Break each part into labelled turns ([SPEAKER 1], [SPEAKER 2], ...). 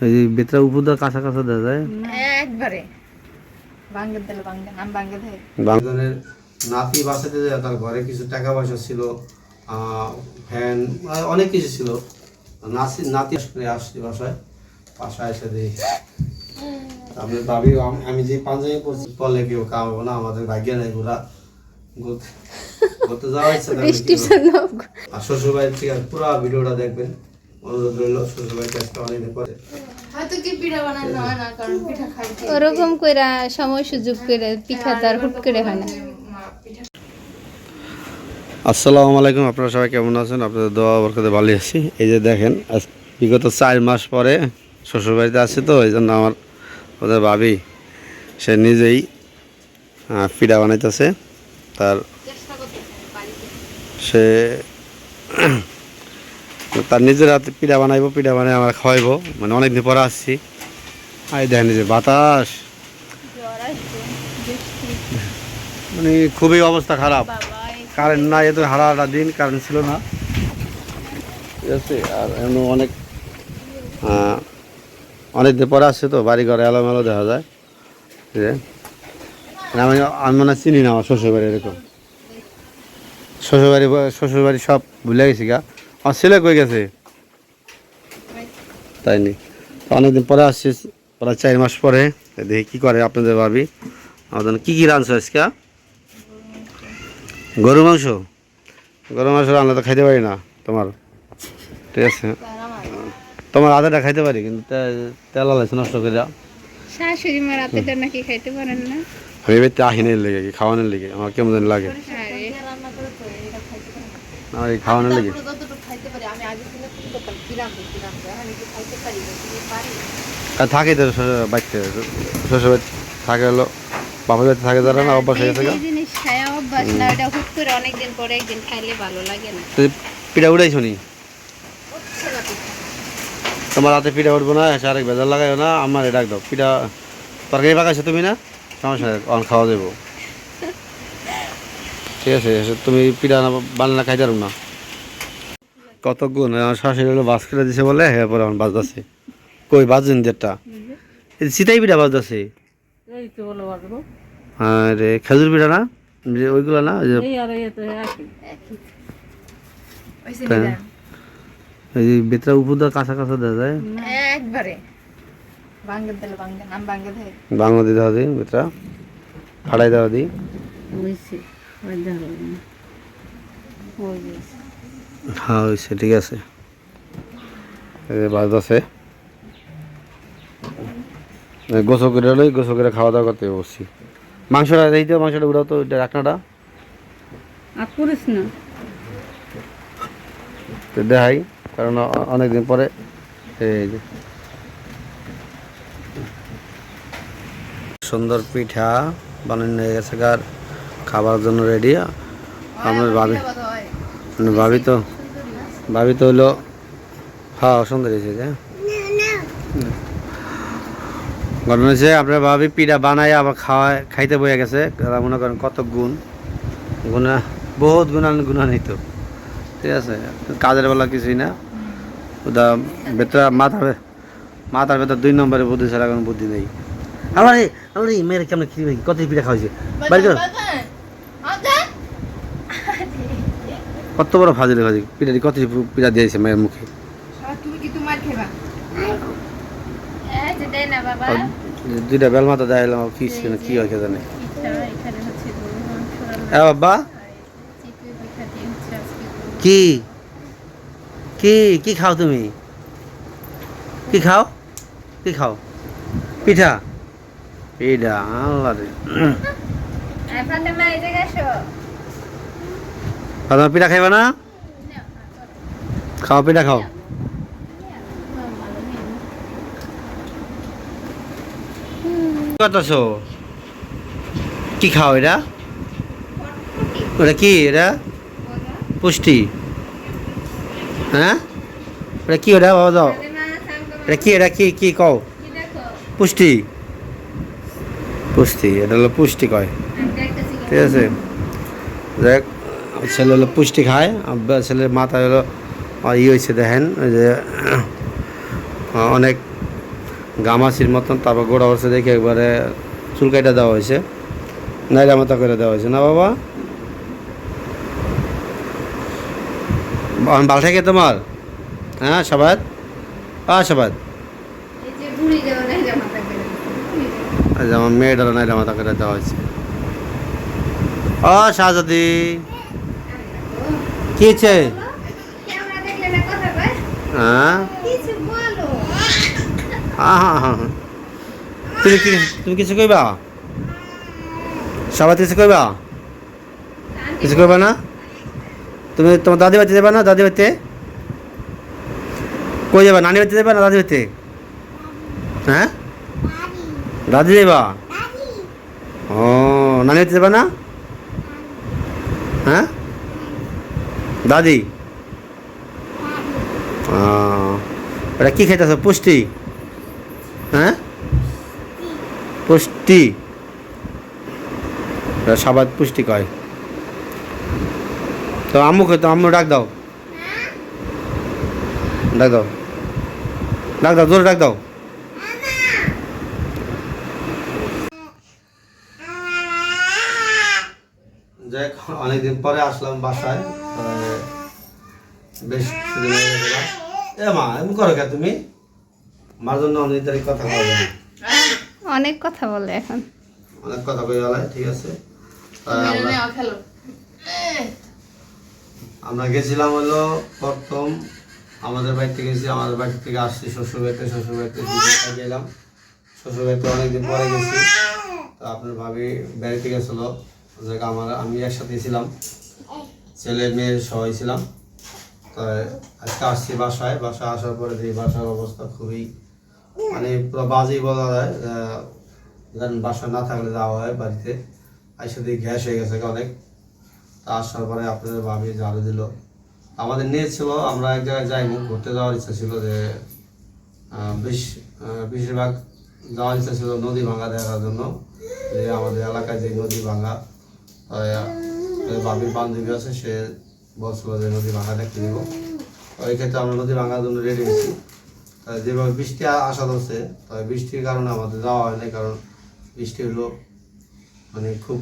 [SPEAKER 1] এই যে বেতরা উপর দিয়ে কাঁচা কাঁচা দেওয়া যায়
[SPEAKER 2] একবারে। বাঙ্গের দিলে বাঙ্গে নাম বাঙ্গে দেয়
[SPEAKER 1] বাংলাদেশের নাতি বাসাতে যায় তার ঘরে কিছু টাকা পয়সা ছিল ফ্যান অনেক কিছু ছিল। নাতি নাতি আসলে আসছি বাসায় বাসায় এসে দিই আমি ভাবি আম- আমি যে পাঞ্জাবি পরছি পরলে কেউ কামাবো না আমাদের ভাগ্য নেই ঘোরা ঘুরতে যাওয়া ইচ্ছা? আর শ্বশুর বাড়ির থেকে পুরো ভিডিওটা দেখবেন। অনুরোধ রইল শ্বশুর বাড়িতে আজকে অনেকদিন পরে
[SPEAKER 2] হয়তো কি পিঠা বানানো না কারণ পিঠা খাইতে
[SPEAKER 3] ওরকম কইরা সময় সুযোগ করে পিঠা তার হুট করে হয় না।
[SPEAKER 1] আসসালামু আলাইকুম, আপনারা সবাই কেমন আছেন? আপনাদের দোয়া বরকতে ভালো আছি। এই যে দেখেন বিগত চার মাস পরে শ্বশুরবাড়িতে আছে তো, এই জন্য আমার ওদের ভাবি, সে নিজেই পিঠা বানাইতেছে। তার সে তার নিজের হাতে পিঠা বানাইবো, পিঠা বানাই আমরা খাওয়াইবো। মানে অনেকদিন পরে আসছি। আর দেখেন যে বাতাস। মানে খুবই অবস্থা খারাপ। কারেন্ট না এত হারাটা দিন, কারেন্ট ছিল না। ঠিক আছে, আর এমন অনেক অনেক দিন পরে আসছে তো বাড়ি ঘরে এলোমেলো দেখা যায়। আর আমি আমি মানে চিনি না আমার শ্বশুরবাড়ি এরকম। শ্বশুরবাড়ি শ্বশুরবাড়ি সব ভুলে গেছি গা। আমার ছেলে কই গেছে? তাই নি। অনেকদিন পরে আসছি প্রায় চার মাস পরে। দেখি কী করে আপনাদের ভাবি। আমাদের কী কী রাঁধছো আজকে? গরু মাংস? গরু মাংস রান্না তো খাইতে পারি না তোমার। ঠিক আছে। তোমার আদাটা খাইতে পারি কিন্তু তেল আলাইছে নষ্ট করে।
[SPEAKER 3] শাশুড়ি মা রাতেটা নাকি খাইতে পারেন না।
[SPEAKER 1] আমি এবার আহিনের লেগে কি খাওয়ানোর লেগে। আমার কেমন লাগে।
[SPEAKER 3] আরে।
[SPEAKER 1] এই খাওয়ানোর লেগে
[SPEAKER 2] তারপরে যতটুকু খাইতে পারি আমি করতাম? কিরাম কিরাম খাইতে পারি না পারি
[SPEAKER 1] আর থাকে তো শ্বশুর বাড়িতে শ্বশুর বাড়ি থাকে হলো বাপের বাড়িতে থাকে যারা না অভ্যাস হয়ে গেছে গা।
[SPEAKER 3] জিনিস খায়া অভ্যাস না ওটা হুট করে অনেকদিন পরে একদিন খাইলে ভালো লাগে না।
[SPEAKER 1] তো পিঠা উড়াইছো নি?
[SPEAKER 2] হচ্ছে না পিঠা।
[SPEAKER 1] তোমার হাতে পিঠা উঠবো না এসে আরেক বেজার লাগাইও না আমার ডাক দাও। পিঠা তরকারি পাকাইছো তুমি না? সমস্যা অন খাওয়া দেবো ঠিক আছে তুমি পিঠা না বানানা খাইতে না। কত গুণ আমার শাশুড়ি হলো বাস কেটে দিছে বলে হ্যাঁ পরে আমার বাজতেছে কই যেটা এই সিতাই পিঠা হ্যাঁ রে খেজুর পিঠা না? যে ওইগুলো না? ওই যে
[SPEAKER 4] এই
[SPEAKER 1] বেতরা উপর কাঁচা কাঁচা দেওয়া যায়।
[SPEAKER 2] একবারে।
[SPEAKER 1] বাংলা দেওয়া দিই বেতরা। ফাড়াই দেওয়া দিই।
[SPEAKER 4] ওই
[SPEAKER 1] হ্যাঁ হয়েছে ঠিক আছে। যে বাজতেছে গোসল করে হলে গোসল করে খাওয়া দাওয়া করতে বসছি। মাংসটা দিই তো মাংসটা উড়াও তো ওইটা রাখনাটা।
[SPEAKER 4] করিস না।
[SPEAKER 1] তো দেখাই কারণ অনেকদিন পরে এই যে। সুন্দর পিঠা বানানো হয়ে গেছে আর খাবার জন্য রেডি আপনার ভাবি ভাবি তো ভাবি তো হলো হ্যাঁ সুন্দর যে ঘটনা হচ্ছে, আপনার ভাবি পিঠা বানায়, আবার খাওয়ায়, খাইতে বয়ে গেছে। মনে করেন কত গুণ। গুণা, বহুত গুণান গুণান্বিত। ঠিক আছে, কাজের বেলা কিছুই না। ওটা ভেতরা মাথা মাথার ভেতর দুই নম্বরে বুদ্ধি ছাড়া কোনো বুদ্ধি নেই। আমার আমার মেয়ের কেমন কত পিঠা খাওয়াইছে? বাড়ি করো কত বড় ফাজিলে ফাজি পিঠা কত পিঠা দিয়েছে মেয়ের মুখে? দুইটা বেল মাথা দেয় এলাম কি কি হয় কে জানে বাবা। কি? কি? কি খাও তুমি? কি খাও? কি খাও? পিঠা? পিঠা আল্লাহ রে।
[SPEAKER 3] ফাতেমা, এই জায়গায়।
[SPEAKER 1] আর পিঠা খাইবা না? খাও পিঠা খাও। করতেছো? কি খাও এটা? ওটা কি? এটা? পুষ্টি। হ্যাঁ? এটা কি ওটা? বাবা দাও এটা কি? এটা কি? কি কও? পুষ্টি। পুষ্টি, এটা হলো পুষ্টি কয়। ঠিক আছে। দেখ ছেলে হলো পুষ্টি খায় ছেলের মাথায় হলো আর ই হয়েছে দেখেন ওই যে অনেক গামাছির মতন তারপর গোড়া বসে দেখে একবারে চুল কাইটা দেওয়া হয়েছে নাইরা মাথা করে দেওয়া হয়েছে না বাবা? বাল থাকে তোমার? হ্যাঁ সবাই আ
[SPEAKER 3] জামা থাকে
[SPEAKER 1] যেমন মেয়েটারও নাইরা মাথা করে দেওয়া হয়েছে ও শাহজাদি। কি হয়েছে? হ্যাঁ?
[SPEAKER 3] বলো
[SPEAKER 1] আহা, আহা, আহা। তুমি কি তুমি কিছু কইবা? সবাই কিছু কইবা? কিছু কইবা না? তুমি তোমার দাদি বাড়িতে যাবা না দাদি বাড়িতে? কই যাবা নানি বাড়িতে যাবা না দাদি বাড়িতে? হ্যাঁ? দাদি যাবা ও নানি বাড়িতে যাবা না? হ্যাঁ? দাদি? ওটা কি খাইতেছ? পুষ্টি? হ্যাঁ? পুষ্টি। সবাই পুষ্টি কয়। তো আম্মুকে তো আম্মু ডাক দাও। ডাক দাও। ডাক দাও, জোরে ডাক দাও। যাই অনেকদিন পরে আসলাম বাসায়। বেশ গেছে গা। এ মা এমন করো কে তুমি? মার জন্য অনেক তারিখ কথা বলা।
[SPEAKER 3] অনেক কথা বলে এখন।
[SPEAKER 1] অনেক কথা কই গেলে ঠিক আছে। আমরা আমরা গেছিলাম হলো প্রথম আমাদের বাড়িতে গেছি আমাদের বাড়ি থেকে আসছি শ্বশুর বাড়িতে শ্বশুর বাড়িতে গেলাম। শ্বশুর বাড়িতে অনেকদিন পরে গেছি। তো আপনার ভাবি বাড়িতে গেছিল। জায়গা আমার আমি একসাথে ছিলাম। ছেলে মেয়ে সবাই ছিলাম। তাই আজকে আসছি বাসায়। বাসায় আসার পরে দেখি বাসার অবস্থা খুবই মানে পুরো বাজেই বলা যায় ধরেন বাসা না থাকলে যাওয়া হয় বাড়িতে। আইসা দিয়ে গ্যাস হয়ে গেছে অনেক। তা আসার পরে আপনাদের ভাবি ঝাড়ু দিল। আমাদের নিয়ে ছিল, আমরা এক জায়গায় যাইনি, ঘুরতে যাওয়ার ইচ্ছা ছিল যে বেশ বেশিরভাগ যাওয়ার ইচ্ছা ছিল নদী ভাঙা দেখার জন্য। যে আমাদের এলাকায় যে নদী ভাঙা আহ, বান্ধবী আছে সে বলছিল যে নদী ভাঙা দেখতে দিব। ওই ক্ষেত্রে আমরা নদী ভাঙার জন্য রেডি হয়েছি। তাই যেভাবে বৃষ্টি আসা হচ্ছে তাই বৃষ্টির কারণে আমাদের যাওয়া হয়নি কারণ বৃষ্টি হলো মানে খুব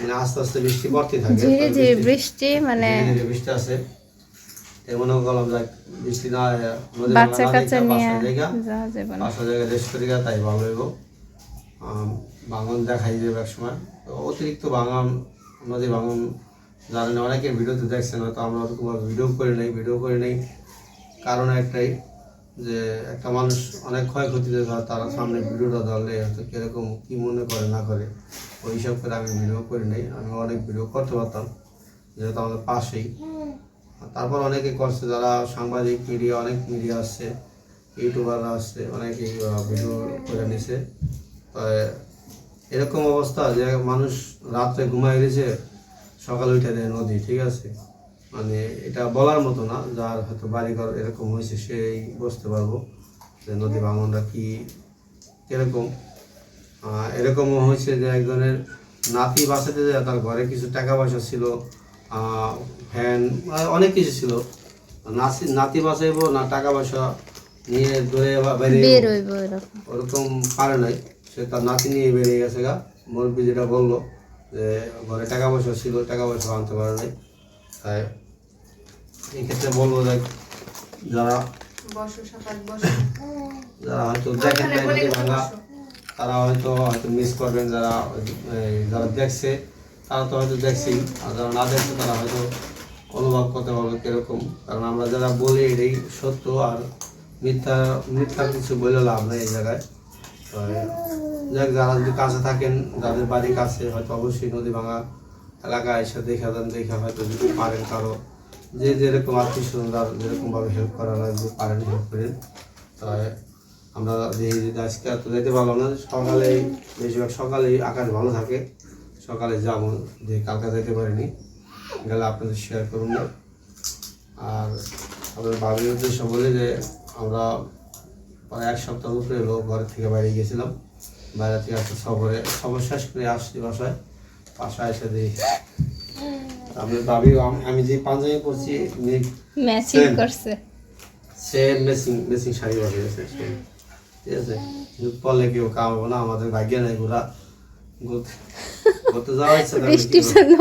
[SPEAKER 1] মানে আস্তে আস্তে বৃষ্টি পড়তে থাকে।
[SPEAKER 3] ধীরে ধীরে
[SPEAKER 1] বৃষ্টি-
[SPEAKER 3] মানে
[SPEAKER 1] ধীরে বৃষ্টি আছে এ মনে করলাম যাক বৃষ্টি না
[SPEAKER 3] বাচ্চা কাচ্চা নিয়ে যাওয়া যাবে না।
[SPEAKER 1] বাসার জায়গায় রেস্ট করি তাই ভালো হইব। ভাঙন দেখাই যাবে এক সময়। অতিরিক্ত ভাঙন নদী ভাঙন জানেন অনেকে ভিডিওতে দেখছেন, হয়তো আমরা ওরকম ভিডিও করে নেই ভিডিও করে নেই। কারণ একটাই যে একটা মানুষ অনেক ক্ষয়ক্ষতিতে হয়, তারা সামনে ভিডিওটা ধরলে হয়তো কীরকম, কী মনে করে, না করে, ওই হিসাব করে আমি ভিডিও করি নাই। আমি অনেক ভিডিও করতে পারতাম, যেহেতু আমাদের পাশেই। তারপর অনেকে করছে, যারা সাংবাদিক মিডিয়া অনেক মিডিয়া আসছে ইউটিউবাররা আসছে অনেকেই ভিডিও করে নিছে। এরকম অবস্থা যে মানুষ রাত্রে ঘুমায় গেছে সকালে উঠে দেয় নদী ঠিক আছে? মানে এটা বলার মতো না যার হয়তো বাড়িঘর এরকম হয়েছে সেই বুঝতে পারব যে নদী ভাঙনটা কি কীরকম। এরকমও হয়েছে যে একজনের নাতি বাঁচাতে যায় তার ঘরে কিছু টাকা পয়সা ছিল ফ্যান অনেক কিছু ছিল। নাতি নাতি বাঁচাইবো না টাকা পয়সা নিয়ে ধরে বা- বেরিয়ে
[SPEAKER 3] বের হইব এরকম।
[SPEAKER 1] ওরকম পারে নাই। সে তার নাতি নিয়ে বেরিয়ে গেছে গা। মুরব্বী যেটা বলল যে ঘরে টাকা পয়সা ছিল টাকা পয়সা আনতে পারে নাই। তাই এক্ষেত্রে বলব যে যারা যারা হয়তো দেখেন ভাঙা তারা হয়তো হয়তো মিস করবেন যারা যারা দেখছে তারা তো হয়তো দেখছেই। আর যারা না দেখছে তারা হয়তো অনুভব করতে পারবে কীরকম। কারণ আমরা যারা বলি এটাই সত্য আর মিথ্যা মিথ্যা কিছু বলে লাভ নেই এই জায়গায়। যারা যদি কাছে থাকেন, যাদের বাড়ি কাছে, হয়তো অবশ্যই নদী ভাঙা এলাকায় এসে দেখে দেন, দেখে হয়তো যদি পারেন কারও, যে যেরকম আত্মীয় স্বজন যার যেরকমভাবে হেল্প করা লাগবে পারেন হেল্প করেন তাই আমরা যে আজকে এত যেতে পারলাম না সকালে বেশিরভাগ সকালেই আকাশ ভালো থাকে। সকালে যাব, যে কালকে যেতে পারিনি, গেলে আপনাদের শেয়ার করুন। না আর আমাদের বাবির উদ্দেশ্য বলে যে, আমরা প্রায় এক সপ্তাহ উপরে এলো ঘর থেকে বাইরে গেছিলাম। বাইরে থেকে একটা সফরে সফর শেষ করে আসছি বাসায়। বাসায় এসে দিই আমি ভাবি আম- যে পাঞ্জাবি পরছি
[SPEAKER 3] ম্যাচিং করছে।
[SPEAKER 1] সে মেসিং মেসিং শাড়ি বানিয়েছে ঠিক আছে? পড়লে কেউ কামাবো না আমাদের ভাগ্যে নাই ঘোরা ঘুরতে যাওয়া ইচ্ছা
[SPEAKER 3] বৃষ্টির জন্য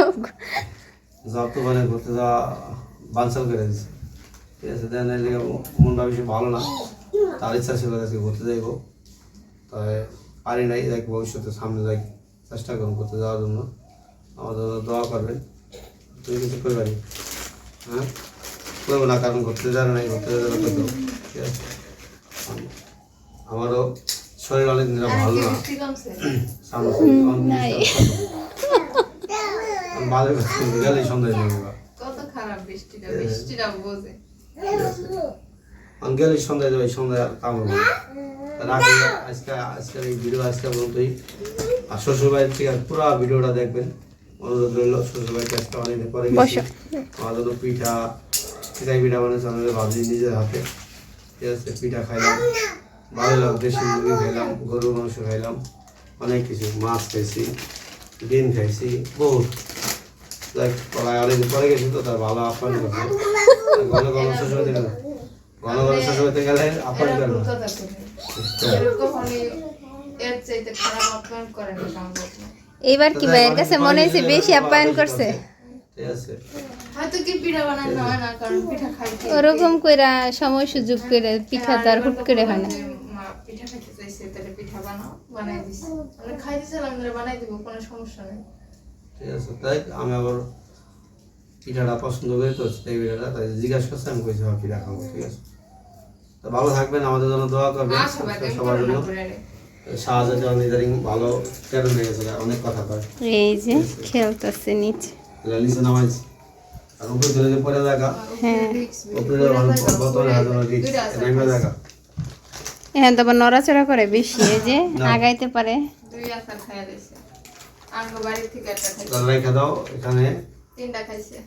[SPEAKER 1] যত মানে ঘুরতে যাওয়া বানসাল করে দিচ্ছে ঠিক আছে? দেন মনটা বেশি ভালো না। তার ইচ্ছা ছিল আজকে ঘুরতে যাইব। তাই পারি নাই দেখ ভবিষ্যতে সামনে যাই চেষ্টা করুন ঘুরতে যাওয়ার জন্য। আমাদের দোয়া করবেন তুমি কিছু করবেন হ্যাঁ? করব না কারণ ঘুরতে যাওয়ার নাই ঘুরতে যাওয়ার তো। ঠিক আছে? আমারও শরীর অনেক দিন ভালো না। সামনে বাজার করতে যাব।
[SPEAKER 2] কত খারাপ বৃষ্টিটা বৃষ্টিটা বোঝে।
[SPEAKER 1] আঙ্কেল এই সন্ধ্যায় যাবে সন্ধ্যায় আর কাম হবে। রাখি আজকে আজকের এই ভিডিও আজকে পর্যন্তই আর শ্বশুর বাড়ির থেকে পুরো ভিডিওটা দেখবেন। অনুরোধ রইল শ্বশুর বাড়িতে আজকে অনেকদিন পরে গেছি। আমাদের তো পিঠা চিকাই পিঠা বানিয়েছে আমাদের ভাবি নিজের হাতে। ঠিক আছে পিঠা খাইলাম। ভালো লাগল দেশি মুরগি খাইলাম গরুর মাংস খাইলাম। অনেক কিছু মাছ খাইছি ডিম খাইছি বহুত। যাই পড়ায় অনেকদিন পরে গেছি তো তার ভালো আপ্যায়ন করছে ঘন ঘন শ্বশুর গেলে ঘন ঘন শ্বশুর বাড়িতে গেলে আপ্যায়ন
[SPEAKER 2] এরা
[SPEAKER 1] করে
[SPEAKER 2] ভুল
[SPEAKER 1] না
[SPEAKER 2] কথা করে এরকম হলে এর চাইতে খারাপ আপ্যায়ন করে না সম্ভব না।
[SPEAKER 3] এইবার কি ভাইয়ের কাছে মনে হয়েছে বেশি আপ্যায়ন করছে?
[SPEAKER 1] ঠিক আছে।
[SPEAKER 2] হয়তো কি পিঠা বানানো হয় না কারণ পিঠা খাইতে
[SPEAKER 3] ওরকম কইরা সময় সুযোগ করে পিঠা তার হুট করে হয় না।
[SPEAKER 2] পিঠা খাইতে চাইছে তাহলে পিঠা বানাও বানাই দিছি। আমরা বানাই দিব কোনো সমস্যা নেই।
[SPEAKER 1] ঠিক আছে তাই আমি আবার পিঠাটা পছন্দ করি তো সেই পিঠাটা তাই জিজ্ঞাসা করছে আমি কইছি হ্যাঁ পিঠা খাব ঠিক আছে। তো ভালো থাকবেন আমাদের জন্য দোয়া করবেন।
[SPEAKER 2] ভাই তুমি
[SPEAKER 1] সবার জন্য।
[SPEAKER 2] করে
[SPEAKER 1] ইদারিং ভালো ট্যালেন্ট হয়ে গেছে। অনেক কথা কয়।
[SPEAKER 3] এই যে খেলতেছে নিচে।
[SPEAKER 1] লিসে নামাজ আর উপরে ধরে পরে দেখা।
[SPEAKER 3] হ্যাঁ।
[SPEAKER 1] উপরে হাজার রিক্স
[SPEAKER 2] দুইটা
[SPEAKER 1] নেমে দেখা।
[SPEAKER 3] এখন তো নড়াচড়া করে বেশি এই যে আগাইতে পারে।
[SPEAKER 2] দুই আচার খাইয়া দিছে। আঙ্গ বাড়ি থেকে একটা খাইছে
[SPEAKER 1] দাও এখানে।
[SPEAKER 2] তিনটা খাইছে।